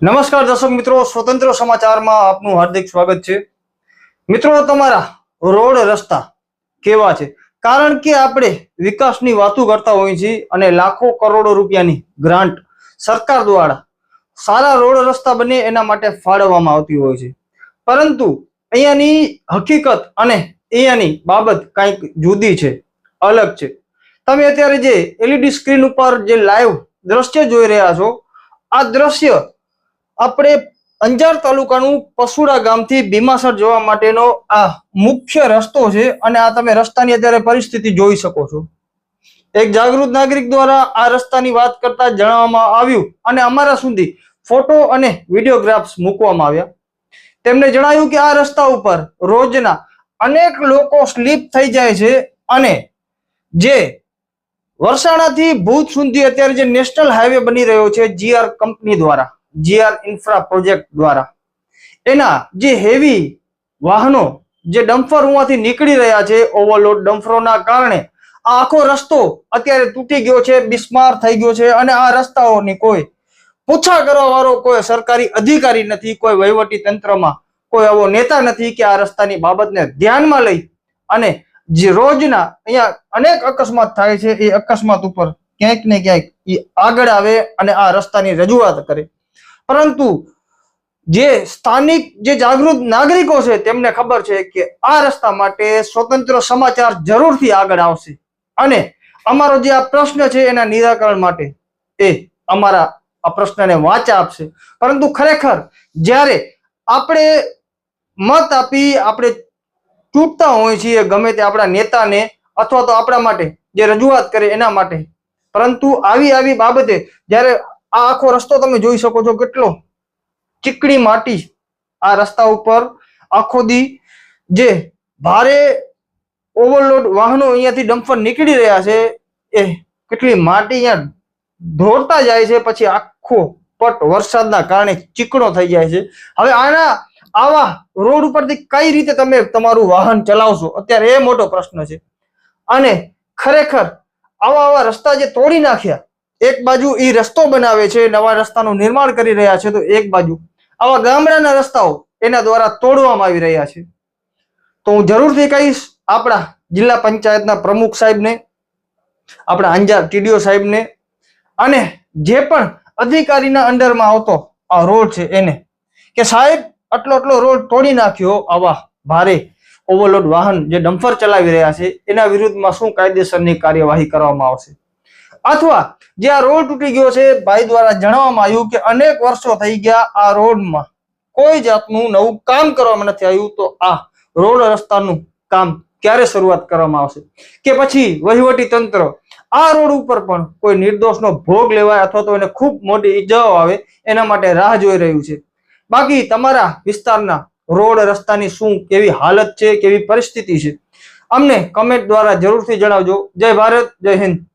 નમસ્કાર દર્શક મિત્રો, સ્વતંત્ર સમાચારમાં આપનું હાર્દિક સ્વાગત છે. મિત્રો, તમારા રોડ રસ્તા કેવા છે? કારણ કે આપણે વિકાસની વાતો કરતા હોઈએ છીએ અને લાખો કરોડો રૂપિયાની ગ્રાન્ટ સરકાર દ્વારા સારા રોડ રસ્તા બને એના માટે ફાળવવામાં આવતી હોય છે. પરંતુ અહીંયાની હકીકત અને અહીંયાની બાબત કંઈક જુદી છે, અલગ છે. તમે અત્યારે જે એલઈડી સ્ક્રીન ઉપર જે લાઈવ દ્રશ્ય જોઈ રહ્યા છો, આ દ્રશ્ય આપણે અંજાર તાલુકાનું પસુડા ગામથી ભીમાસર જવા માટેનો આ મુખ્ય રસ્તો છે અને આ તમે રસ્તાની અત્યારે પરિસ્થિતિ જોઈ શકો છો. એક જાગૃત નાગરિક દ્વારા આ રસ્તાની વાત કરતા જણાવવામાં આવ્યું અને અમારા સુધી ફોટો અને વિડીયોગ્રાફ્સ મૂકવામાં આવ્યા. તેમણે જણાવ્યું કે આ રસ્તા ઉપર રોજના અનેક લોકો સ્લીપ થઈ જાય છે અને જે વરસાણાથી ભૂત સુધી અત્યારે જે નેશનલ હાઈવે બની રહ્યો છે, જીઆર કંપની દ્વારા. જીઆર ઇન્ફ્રા પ્રોજેક્ટ દ્વારા. એના જે હેવી વાહનો જે ડમ્ફર ઉમાંથી નીકળી રહ્યા છે, ઓવરલોડ ડમ્ફરોના કારણે, આ આખો રસ્તો અત્યારે તૂટી ગયો છે, બિસ્માર થઈ ગયો છે અને આ રસ્તાઓની કોઈ પૂછા કરવા વાળો કોઈ સરકારી અધિકારી નથી, કોઈ વહીવટી તંત્રમાં કોઈ એવો નેતા નથી કે આ રસ્તાની બાબતને ધ્યાનમાં લઈ અને જે રોજના અહીંયા અનેક અકસ્માત થાય છે, એ અકસ્માત ઉપર ક્યાંક ને ક્યાંક એ આગળ આવે અને આ રસ્તાની રજૂઆત કરે. પરંતુ જે સ્થાનિક, જે જાગૃત નાગરિકો છે, તેમને ખબર છે કે આ રસ્તા માટે સ્વતંત્ર સમાચાર જરૂરથી આગળ આવશે. અને અમારો જે આ પ્રશ્ન છે એના નિરાકરણ માટે એ અમારા આ પ્રશ્નને વાંચા આપશે. પરંતુ ખરેખર જ્યારે આપણે મત આપી આપણે ચૂંટતા હોઈએ છીએ, ગમે તે આપણા નેતાને અથવા તો આપણા માટે જે રજૂઆત કરે એના માટે. પરંતુ આવી આવી બાબતે જ્યારે આ આખો રસ્તો તમે જોઈ શકો છો કેટલો ચીકણી માટી આ રસ્તા ઉપર આખો દી જે ભારે ઓવરલોડ વાહનો અહીંયાથી ડમ્ફર નીકળી રહ્યા છે, એ કેટલી માટી અહીંયા ધોરતા જાય છે, પછી આખો પટ વરસાદના કારણે ચીકણો થઈ જાય છે. હવે આના આવા રોડ ઉપરથી કઈ રીતે તમે તમારું વાહન ચલાવશો? અત્યારે એ મોટો પ્રશ્ન છે. અને ખરેખર આવા આવા રસ્તા જે તોડી નાખ્યા એક બાજુ એ રસ્તો બનાવે છે, નવા રસ્તાનું નિર્માણ કરી રહ્યા છે, તો એક બાજુ આવા ગામડાના રસ્તાઓ એના દ્વારા તોડવામાં આવી રહ્યા છે. તો હું જરૂરથી કહીશ, આપણા જિલ્લા પંચાયતના પ્રમુખ સાહેબને, આપણા અંજાર ટીડીઓ સાહેબને, અને જે પણ અધિકારીના અંડરમાં આવતો આ રોડ છે એને, કે સાહેબ, આટલો આટલો રોડ તોડી નાખ્યો, આવા ભારે ઓવરલોડ વાહન જે ડમ્ફર ચલાવી રહ્યા છે, એના વિરુદ્ધમાં શું કાયદેસરની કાર્યવાહી કરવામાં આવશે? અથવા જે આ રોડ તૂટી ગયો છે, ભાઈ દ્વારા જણાવવામાં આવ્યું કે અનેક વર્ષો થઈ ગયા આ રોડમાં. કોઈ જાતનું નવું કામ કરવામાં નથી આવ્યું, તો આ રોડ રસ્તાનું કામ ક્યારે શરૂઆત કરવામાં આવશે? કે પછી વહીવટી તંત્ર આ રોડ ઉપર પણ કોઈ નિર્દોષનો ભોગ લેવાય અથવા તો એને ખૂબ મોટી ઈજાઓ આવે, એના માટે રાહ જોઈ રહ્યું છે. બાકી તમારા વિસ્તારના રોડ રસ્તાની શું કેવી હાલત છે, કેવી પરિસ્થિતિ છે? અમને કમેન્ટ દ્વારા જરૂરથી જણાવજો. જય ભારત, જય હિન્દ.